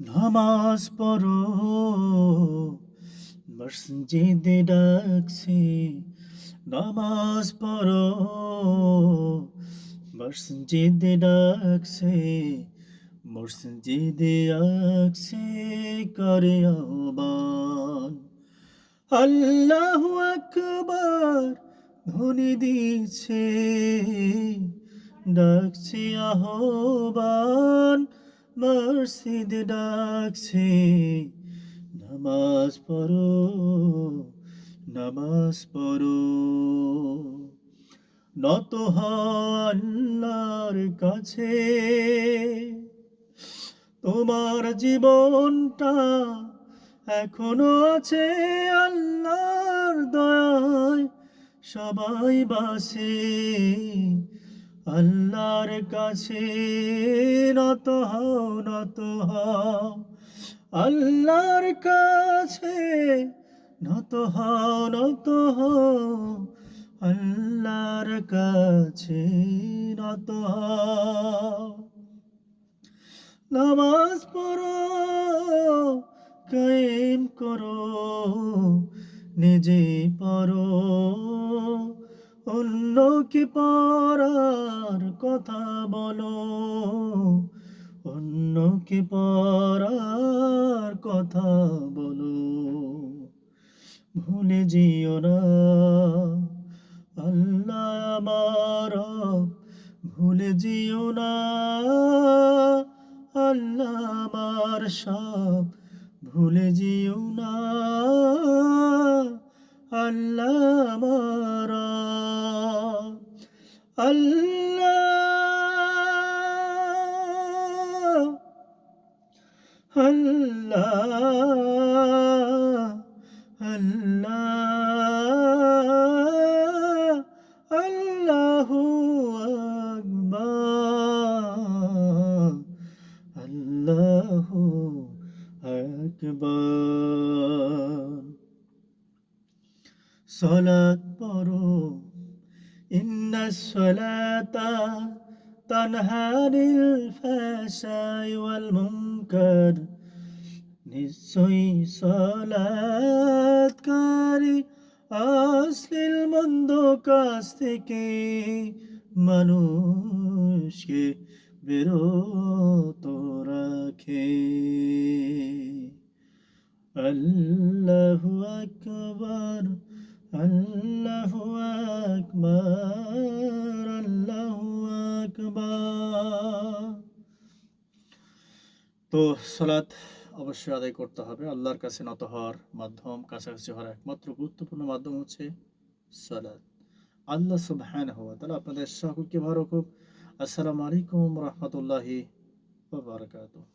নামাজ পড়ো। মসজিদে ডাকছে, নামাজ পড়ো। মসজিদে ডাকছে, মসজিদে আসছে করে আহ্বান আল্লাহু আকবার, ধ্বনি দিচ্ছে, ডাকছে আহ্বান। মসজিদ ডাকছে, নামাজ পড়ো নামাজ পড়ো। নত আল্লাহর কাছে, তোমার জীবনটা এখনও আছে আল্লাহর দয়ায়, সবাই বাসে। আল্লাহর কাছে নত হও নত হও। আল্লাহর কাছে নত হও নত হও। আল্লাহর কাছে নত হও। নামাজ পড়ো, কায়েম করো নিজে পড়ো। অন্যকে পড়ার কথা বলো, অন্যকে পড়ার কথা বলো। ভুলে যেও না, আল্লাহ আমার ভুলে যেও না, আল্লাহ আমার সব, ভুলে যেও না, আল্লাহ আমার আল্লাহ আল্লাহ আল্লাহ আল্লাহু আকবার আল্লাহু আকবার সলাত পড়ো ইন্না সলাতা তানহা আনিল ফাহশাই ওয়াল মুনকার নিশ্চয়ই সলাৎকারী অশ্লীল মন্দ কাজ থেকে মানুষকে বিরত রাখে আল্লাহু আকবার আল্লাহু আকবার আল্লাহু আকবার তো সালাত অবশ্যই আদায় করতে হবে। আল্লাহর কাছে নত হওয়ার মাধ্যম, কাছাকাছি হওয়ার একমাত্র গুরুত্বপূর্ণ মাধ্যম হচ্ছে সালাত। আল্লাহ সুবহানাহু হওয়া তাহলে আপনাদের সকলকে ভালো খুব আসসালামু আলাইকুম রহমতুল্লাহি বারাকাতুহু।